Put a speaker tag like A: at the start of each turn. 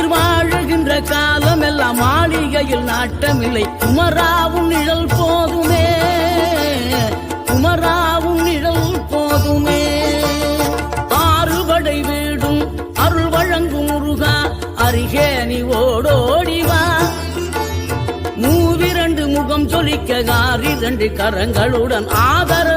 A: உயிர் வாழுகின்ற காலம் எல்லாம் மாளிகையில் நாட்டமில்லை. குமராவும் நிழல் போதுமே குமராவும் நிழல் போதுமே. ஆறுபடை வீடும் அருள் வழங்கும் முருகா அருகே நீ ஓடோடிவா மூவிரண்டு முகம் ஜொலிக்க ஆறிரண்டு கரங்களுடன் ஆதர